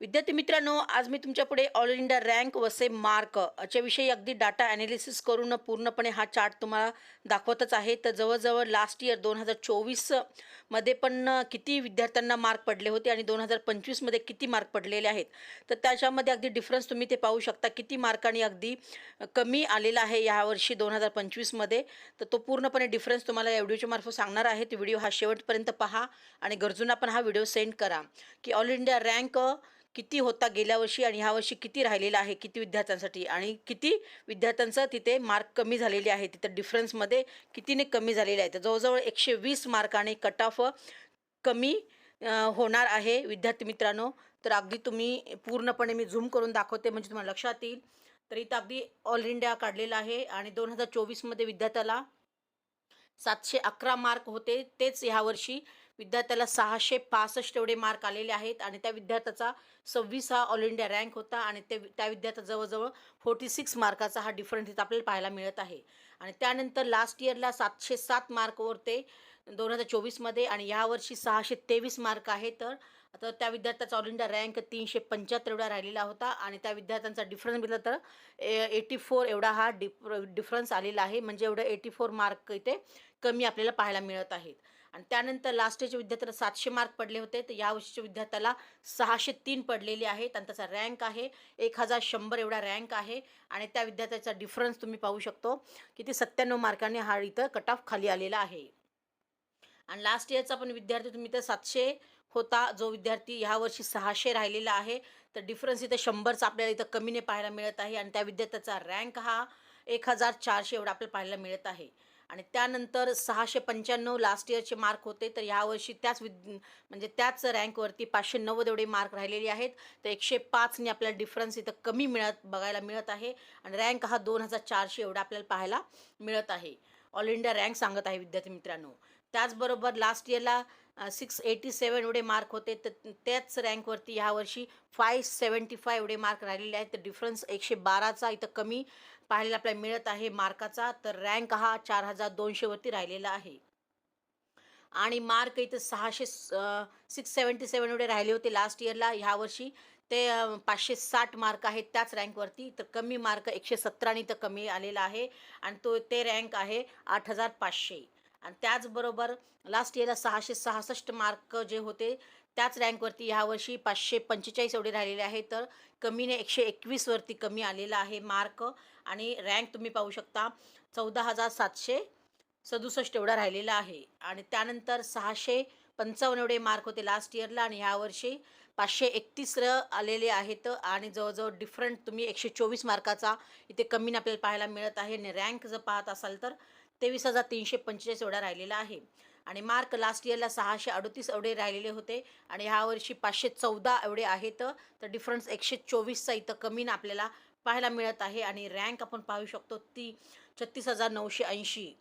विद्यार्थी मित्रांनो आज मी तुमच्यापुढे ऑल इंडिया रँक वसे मार्क याच्याविषयी अगदी डाटा ॲनालिसिस करून पूर्णपणे हा चार्ट तुम्हाला दाखवतच आहे. तर जवळजवळ लास्ट इयर दोन हजार चोवीसमध्ये पण किती विद्यार्थ्यांना मार्क पडले होते आणि दोन हजार पंचवीसमध्ये किती मार्क पडलेले आहेत? तर त्याच्यामध्ये अगदी डिफरन्स तुम्ही ते पाहू शकता किती मार्कांनी अगदी कमी आलेला आहे यावर्षी दोन हजार पंचवीसमध्ये तर तो पूर्णपणे डिफरन्स तुम्हाला या व्हिडिओच्या मार्फत सांगणार आहे. तो व्हिडिओ हा शेवटपर्यंत पहा आणि गरजूंना पण हा व्हिडिओ सेंड करा. की ऑल इंडिया रँक किती होता गेल्या वर्षी आणि ह्या वर्षी किती राहिलेला आहे किती विद्यार्थ्यांसाठी? आणि किती विद्यार्थ्यांचं तिथे मार्क कमी झालेले आहे? तिथं डिफरन्समध्ये कितीने कमी झालेले आहे? तर जवळजवळ एकशे वीस मार्काने कट ऑफ कमी होणार आहे विद्यार्थी मित्रांनो. तर अगदी तुम्ही पूर्णपणे मी झूम करून दाखवते म्हणजे तुम्हाला लक्षात येईल. तर इथं अगदी ऑल इंडिया काढलेला आहे आणि दोन हजार चोवीसमध्ये विद्यार्थ्याला सातशे अकरा मार्क होते तेच ह्या वर्षी. विद्यार्थ्याला सहाशे पासष्ट एवढे मार्क आलेले आहेत आणि त्या विद्यार्थ्याचा सव्वीस हा ऑल इंडिया रँक होता आणि ते त्या विद्यार्थ्या जवळजवळ फोर्टी सिक्स मार्काचा हा डिफरन्स इथं आपल्याला पाहायला मिळत आहे. आणि त्यानंतर लास्ट इयरला सातशे सात मार्कवर ते दोन हजार चोवीसमध्ये आणि यावर्षी सहाशे तेवीस मार्क आहे तर आता त्या विद्यार्थ्याचा ऑल इंडिया रँक तीनशे पंच्याहत्तर एवढा राहिलेला होता आणि त्या विद्यार्थ्यांचा डिफरन्स बघितला तर एटी फोर एवढा हा डिफ डिफरन्स आलेला आहे. म्हणजे एवढं एटी फोर मार्क इथे कमी आपल्याला पाहायला मिळत आहेत. आणि त्यानंतर लास्ट विद्यार्थ्याला सातशे मार्क पडले होते. तर या वर्षीच्या विद्यार्थ्याला सहाशे तीन पडलेले आहेत आणि त्याचा रँक आहे एक हजार शंभर एवढा रँक आहे. आणि त्या विद्यार्थ्याचा डिफरन्स तुम्ही पाहू शकतो की ते सत्त्याण्णव मार्काने हा इथं कट ऑफ खाली आलेला आहे. आणि लास्ट इयरचा पण विद्यार्थी तुम्ही तर सातशे होता. जो विद्यार्थी ह्या वर्षी सहाशे राहिलेला आहे. तर डिफरन्स इथं शंभरचा आपल्याला इथं कमीने पाहायला मिळत आहे. आणि त्या विद्यार्थ्याचा रँक हा एक हजार चारशे एवढा आपल्याला पाहायला मिळत आहे. आणि त्यानंतर सहाशे पंच्याण्णव लास्ट इयरचे मार्क होते. तर यावर्षी त्याच विद म्हणजे त्याच रँकवरती पाचशे नव्वद एवढे मार्क राहिलेले आहेत. तर एकशे पाचने आपल्याला डिफरन्स इथं कमी मिळत बघायला मिळत आहे. आणि रँक हा दोन हजार चारशे एवढा आपल्याला पाहायला मिळत आहे. ऑल इंडिया रँक सांगत आहे विद्यार्थी मित्रांनो. त्याचबरोबर लास्ट इयरला सिक्स एटी सेवन एवढे मार्क होते. तर त्याच रँकवरती ह्यावर्षी फाय सेवन्टी फाय एवढे मार्क राहिलेले आहेत. तर डिफरन्स एकशे बाराचा इथं कमी पाहायला आपल्याला मिळत आहे मार्काचा तर रँक हा चार हजार दोनशेवरती राहिलेला आहे. आणि मार्क इथं सहाशे सिक्स सेवन्टी सेवन एवढे राहिले होते लास्ट इयरला ह्यावर्षी ते पाचशे साठ मार्क आहेत त्याच रँकवरती तर कमी मार्क एकशे सतराने तर कमी आलेला आहे. आणि तो ते रँक आहे आठ हजार पाचशे. आणि त्याचबरोबर लास्ट इयरला सहाशे सहासष्ट मार्क जे होते त्याच रँकवरती ह्यावर्षी पाचशे पंचेचाळीस एवढे राहिलेले आहे तर कमीने एकशे एकवीसवरती कमी आलेला आहे मार्क आणि रँक तुम्ही पाहू शकता चौदा हजार सातशे सदुसष्ट एवढा राहिलेला आहे. आणि त्यानंतर सहाशे पंचावन्न एवढे मार्क होते लास्ट इयरला आणि ह्यावर्षी पाचशे एकतीस आलेले आहेत आणि जवळजवळ डिफरंट तुम्ही एकशे चोवीस मार्काचा इथे कमीने आपल्याला पाहायला मिळत आहे. आणि रँक जर पाहत असाल तर तेवीस हजार तीनशे पंचेचाळीस एवढा राहिलेला आहे. आणि मार्क लास्ट इयरला सहाशे अडतीस एवढे राहिलेले होते. आणि ह्यावर्षी पाचशे चौदा एवढे आहेत. तर डिफरन्स एकशे चोवीसचा इथं कमी आपल्याला पाहायला मिळत आहे. आणि रँक आपण पाहू शकतो ती छत्तीस हजार नऊशे ऐंशी.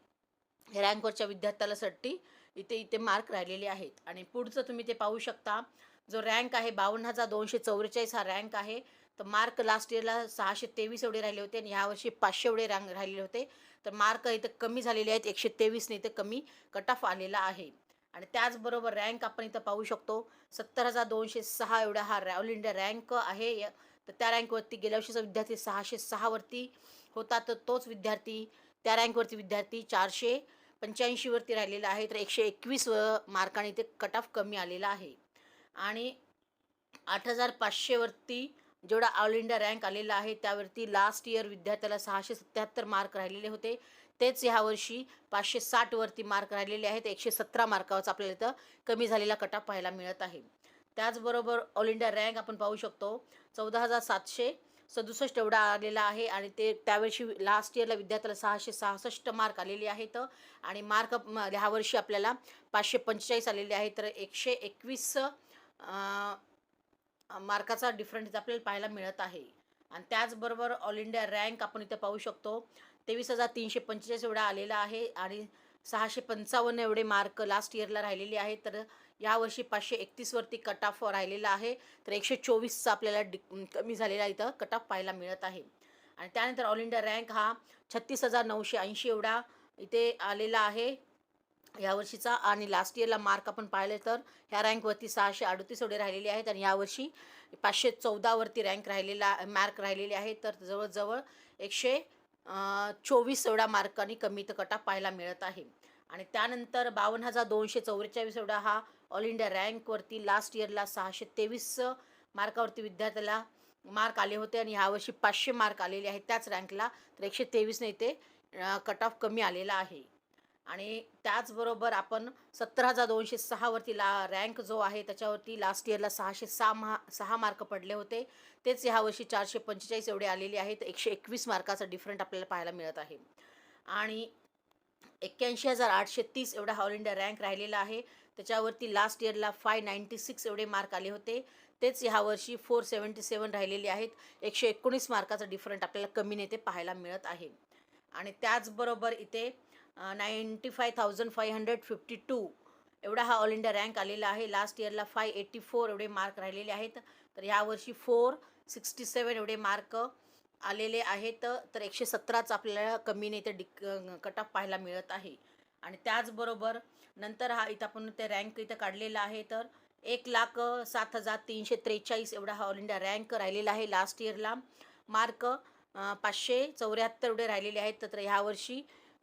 रँकवरच्या विद्यार्थ्यालासाठी इथे इथे मार्क राहिलेले आहेत. आणि पुढचं तुम्ही ते पाहू शकता. जो रँक आहे बावन्न हजार दोनशे चौवेचाळीस हा रँक आहे. तर मार्क लास्ट इयरला सहाशे तेवीस एवढे राहिले होते आणि ह्यावर्षी पाचशे एवढे रँक राहिलेले होते. तर मार्क इथं कमी झालेले आहेत. एकशे तेवीसने इथं कमी कट ऑफ आलेला आहे. आणि त्याचबरोबर रँक आपण इथं पाहू शकतो. सत्तर हजार दोनशे सहा एवढा हा ऑल इंडिया रँक आहे. तर त्या रँकवरती गेल्या वर्षीचा विद्यार्थी सहाशे सहावरती होता. तर तोच विद्यार्थी त्या रँकवरती विद्यार्थी चारशे पंच्याऐंशीवरती राहिलेला आहे. तर एकशे एकवीस मार्काने ते कट ऑफ कमी आलेला आहे. आणि आठ हजार पाचशेवरती जेवढा ऑल इंडिया रँक आलेला आहे त्यावरती लास्ट इयर विद्यार्थ्याला सहाशे सत्याहत्तर मार्क राहिलेले होते. तेच ह्यावर्षी पाचशे साठवरती मार्क राहिलेले आहेत. एकशे सतरा मार्कावरचा आपल्याला इथं कमी झालेला कटाप पाहायला मिळत आहे. त्याचबरोबर ऑल इंडिया रँक आपण पाहू शकतो. चौदा हजार सातशे सदुसष्ट एवढा आलेला आहे आणि ते त्यावर्षी लास्ट इयरला विद्यार्थ्याला सहाशे सहासष्ट मार्क आलेले आहेत आणि मार्क म- ह्या वर्षी आपल्याला पाचशे पंचेचाळीस आलेले आहे तर एकशे एकवीस मार्काचा डिफरन्स इथं आपल्याला पाहायला मिळत आहे. आणि त्याचबरोबर ऑल इंडिया रँक आपण इथं पाहू शकतो. तेवीस हजार तीनशे पंचेचाळीस एवढा आलेला आहे आणि सहाशे पंचावन्न एवढे मार्क लास्ट इयरला राहिलेले आहे तर यावर्षी पाचशे एकतीसवरती कट ऑफ राहिलेला आहे. तर एकशे चोवीसचा आपल्याला डि कमी झालेला इथं कट ऑफ पाहायला मिळत आहे. आणि त्यानंतर ऑल इंडिया रँक हा छत्तीस हजार नऊशे ऐंशी एवढा इथे आलेला आहे. यावर्षीचा आणि लास्ट इयरला मार्क आपण पाहिले तर ह्या रँकवरती सहाशे अडतीस एवढे राहिलेले आहेत आणि यावर्षी पाचशे चौदावरती रँक राहिलेला मार्क राहिलेले आहे तर जवळजवळ एकशे चोवीस एवढा मार्कांनी कमी तर कटा पाहायला मिळत आहे. आणि त्यानंतर बावन्न हजार दोनशे चौवेचाळीस एवढा हा ऑल इंडिया रँकवरती लास्ट इयरला सहाशे तेवीस मार्कावरती विद्यार्थ्याला मार्क आले होते आणि ह्यावर्षी पाचशे मार्क आलेले आहेत. त्याच रँकला तर एकशे तेवीसने इथे कट ऑफ कमी आलेला आहे. आणि त्याचबरोबर आपण सत्तर हजार दोनशे सहावरती ला रँक जो आहे त्याच्यावरती लास्ट इयरला सहाशे सहा महा सहा मार्क पडले होते. तेच ह्यावर्षी चारशे पंचेचाळीस एवढे आलेले आहेत. एकशे एकवीस मार्काचा डिफरंट आपल्याला पाहायला मिळत आहे. आणि एक्क्याऐंशी हजार आठशे तीस एवढा ऑल इंडिया रँक राहिलेला आहे. त्याच्यावरती लास्ट इयरला फाय नाईंटी सिक्स एवढे मार्क आले होते. तेच ह्यावर्षी फोर सेवन्टी सेवन राहिलेले आहेत. एकशे एकोणीस मार्काचा डिफरंट आपल्याला कमी नेते पाहायला मिळत आहे. आणि त्याचबरोबर इथे ninety five thousand five hundred fifty two एवढा हा ऑल इंडिया रँक आलेला आहे. लास्ट इयरला फाय एटी फोर एवढे मार्क राहिलेले आहेत. तर ह्यावर्षी फोर सिक्स्टी सेवन एवढे मार्क आलेले आहेत. तर एकशे सतराच आपल्याला कमी नाही तर डिक कट ऑफ पाहायला मिळत आहे. आणि त्याचबरोबर नंतर हा इथं आपण ते रँक इथं काढलेला आहे. तर एक लाख सात हजार तीनशे त्रेचाळीस एवढा हा ऑल इंडिया रँक राहिलेला आहे. लास्ट इयरला मार्क पाचशे चौऱ्याहत्तर एवढे राहिलेले आहेत. तर ह्यावर्षी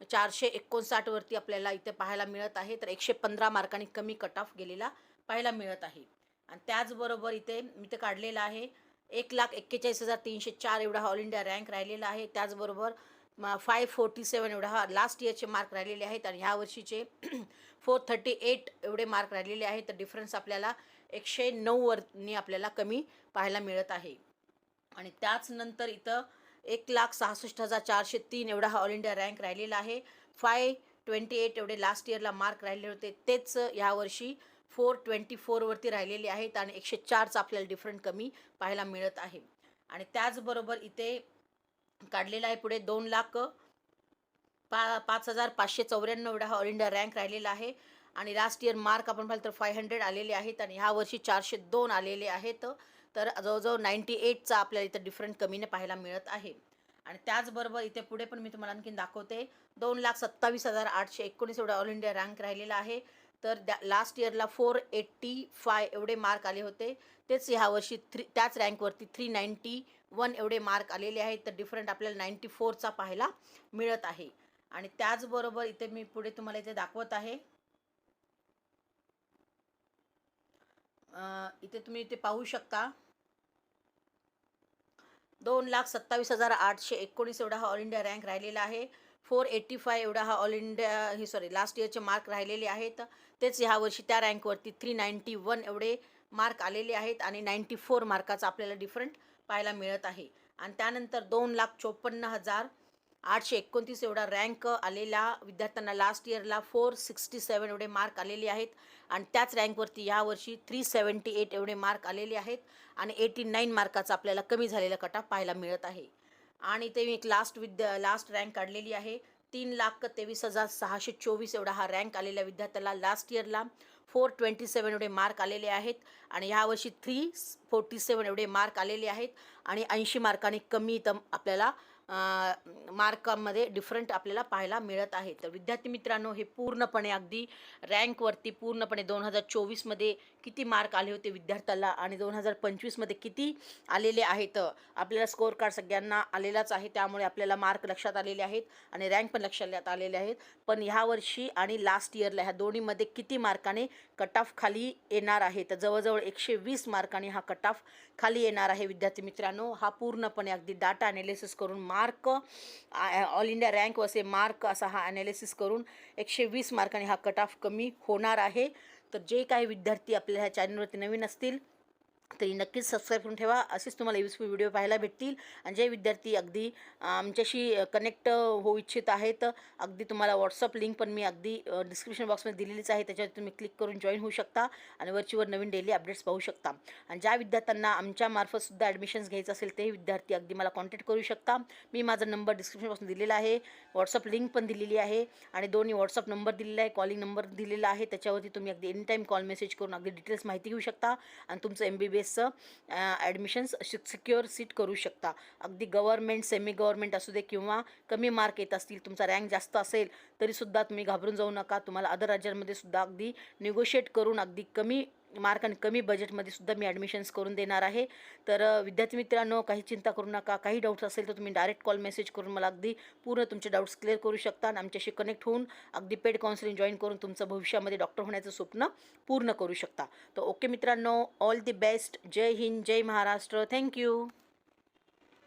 चारशे एकोणसाठवरती आपल्याला इथे पाहायला मिळत आहे. तर एकशे पंधरा मार्कांनी कमी कट ऑफ गेलेला पाहायला मिळत आहे. आणि त्याचबरोबर इथे मी ते काढलेलं आहे. एक लाख एक्केचाळीस हजार तीनशे चार एवढा ऑल इंडिया रँक राहिलेला आहे. त्याचबरोबर फाय फोर्टी सेवन एवढा हा लास्ट इयरचे मार्क राहिलेले आहेत. आणि ह्या वर्षीचे फोर थर्टी एट एवढे मार्क राहिलेले आहेत. तर डिफरन्स आपल्याला एकशे नऊवरनी आपल्याला कमी पाहायला मिळत आहे. आणि त्याच नंतर इथं एक लाख सहासष्ट हजार चारशे तीन एवढा हा ऑल इंडिया रँक राहिलेला आहे. फाय ट्वेंटी एट एवढे लास्ट इयरला मार्क राहिले होते. तेच ह्यावर्षी फोर ट्वेंटी फोरवरती राहिलेले आहेत आणि एकशे चारचा आपल्याला डिफरंट कमी पाहायला मिळत आहे. आणि त्याचबरोबर इथे काढलेला आहे पुढे दोन लाख पा पाच हजार पाचशे चौऱ्याण्णव एवढा हा ऑल इंडिया रँक राहिलेला आहे. आणि लास्ट इयर मार्क आपण पाहिलं तर फाय हंड्रेड आलेले आहेत आणि ह्या वर्षी चारशे दोन आलेले आहेत. तर जवळजवळ नाईंटी एटचा आपल्याला इथं डिफरंट कमीने पाहायला मिळत आहे. आणि त्याचबरोबर इथे पुढे पण मी तुम्हाला आणखीन दाखवते दोन लाख सत्तावीस हजार आठशे एकोणीस एवढा ऑल इंडिया रँक राहिलेला आहे. तर द्या लास्ट इयरला फोर एट्टी फाय एवढे मार्क आले होते. तेच ह्यावर्षी थ्री त्याच रँकवरती थ्री नाईंटी वन एवढे मार्क आलेले आहेत. तर डिफरंट आपल्याला नाईंटी फोरचा पाहायला मिळत आहे. आणि त्याचबरोबर इथे मी पुढे तुम्हाला इथे दाखवत आहे. इथे तुम्ही इथे पाहू शकता. दोन लाख सत्तावीस हजार आठशे एकोणीस एवढा हा ऑल इंडिया रँक राहिलेला आहे. फोर एट्टी फाय एवढा हा ऑल इंडिया हे सॉरी लास्ट इयरचे मार्क राहिलेले आहेत. तेच ह्यावर्षी त्या रँकवरती थ्री नाईंटी वन एवढे मार्क आलेले आहेत आणि नाईंटी फोर मार्काचा आपल्याला डिफरंट पाहायला मिळत आहे. आणि त्यानंतर दोन लाख चोपन्न हजार आठशे एकोणतीस एवढा रँक आलेला. विद्यार्थ्यांना लास्ट इयरला फोर सिक्स्टी सेवन एवढे मार्क आलेले आहेत. आणि त्याच रँकवरती यावर्षी थ्री सेवन्टी एट एवढे मार्क आलेले आहेत. आणि एटी नाईन मार्काचा आपल्याला कमी झालेला कटा पाहायला मिळत आहे. आणि ते मी एक लास्ट विद्या लास्ट रँक काढलेली आहे. तीन लाख तेवीस हजार सहाशे चोवीस एवढा हा रँक आलेल्या विद्यार्थ्याला लास्ट इयरला फोर ट्वेंटी सेवन एवढे मार्क आलेले आहेत. आणि ह्यावर्षी थ्री फोर्टी सेवन एवढे मार्क आलेले आहेत. आणि ऐंशी मार्काने कमी इथं आपल्याला मार्कामध्ये डिफरंट आपल्याला पाहायला मिळत आहे. तर विद्यार्थी मित्रांनो हे पूर्णपणे अगदी रँकवरती पूर्णपणे दोन हजार चोवीसमध्ये किती मार्क आले होते विद्यार्थ्याला आणि दोन हजार पंचवीसमध्ये किती आलेले आहेत? आपल्याला स्कोअर कार्ड सगळ्यांना आलेलाच आहे. त्यामुळे आपल्याला मार्क लक्षात आलेले आहेत आणि रँक पण लक्षात आलेले आहेत. पण ह्या वर्षी आणि लास्ट इयरला ह्या दोन्हीमध्ये किती मार्काने कट ऑफ खाली येणार आहे? तर जवळजवळ एकशे वीस मार्काने हा कट ऑफ खाली येणार आहे विद्यार्थी मित्रांनो. हा पूर्णपणे अगदी डाटा ॲनालिसिस करून mark mark all India rank असे मार्क असा हा ॲनालिसिस करून एकशे वीस मार्काने हा कट ऑफ कमी होणार आहे. तर जे काही विद्यार्थी आपल्या ह्या चॅनलवरती नवीन असतील तरी नक्कीच सबस्क्राईब करून ठेवा. असेच तुम्हाला युजफुल व्हिडिओ पाहायला भेटतील. आणि जे विद्यार्थी अगदी आमच्याशी कनेक्ट होऊ इच्छित आहेत. अगदी तुम्हाला व्हॉट्सअप लिंक पण मी अगदी डिस्क्रिप्शन बॉक्समध्ये दिलेलीच आहे. त्याच्यावर तुम्ही क्लिक करून जॉईन होऊ शकता. आणि वरचीवर नवीन डेली अपडेट्स पाहू शकता. आणि ज्या विद्यार्थ्यांना आमच्यामार्फतसुद्धा ॲडमिशन्स घ्यायचं असेल ते विद्यार्थी अगदी मला कॉन्टॅक्ट करू शकता. मी माझा नंबर डिस्क्रिप्शन बॉक्समध्ये दिलेला आहे. व्हॉट्सअप लिंक पण दिलेली आहे. आणि दोन्ही व्हॉट्सअप नंबर दिलेला आहे. कॉलिंग नंबर दिलेला आहे. त्याच्यावरती तुम्ही अगदी एनी टाईम कॉल मेसेज करून अगदी डिटेल्स माहिती घेऊ शकता. आणि तुमचं एम बी बी बेसचं ॲडमिशन्स सिक्युअर सीट करू शकता. अगदी गव्हर्मेंट सेमी गव्हर्मेंट असू दे किंवा कमी मार्क येत असतील तुमचा रँक जास्त असेल तरीसुद्धा तुम्ही घाबरून जाऊ नका. तुम्हाला अदर राज्यांमध्ये सुद्धा अगदी निगोशिएट करून अगदी कमी मार्क आणि कमी बजेटमध्ये सुद्धा मी ॲडमिशन्स करून देणार आहे. तर विद्यार्थी मित्रांनो काही चिंता करू नका काही डाऊट्स असेल तर तुम्ही डायरेक्ट कॉल मेसेज करून मला अगदी पूर्ण तुमचे डाऊट्स क्लिअर करू शकता आणि आमच्याशी कनेक्ट होऊन अगदी पेड काउन्सिलिंग जॉईन करून तुमचं भविष्यामध्ये डॉक्टर होण्याचं स्वप्न पूर्ण करू शकता. तर ओके मित्रांनो all the best Jai Hind Jai Maharashtra. Thank you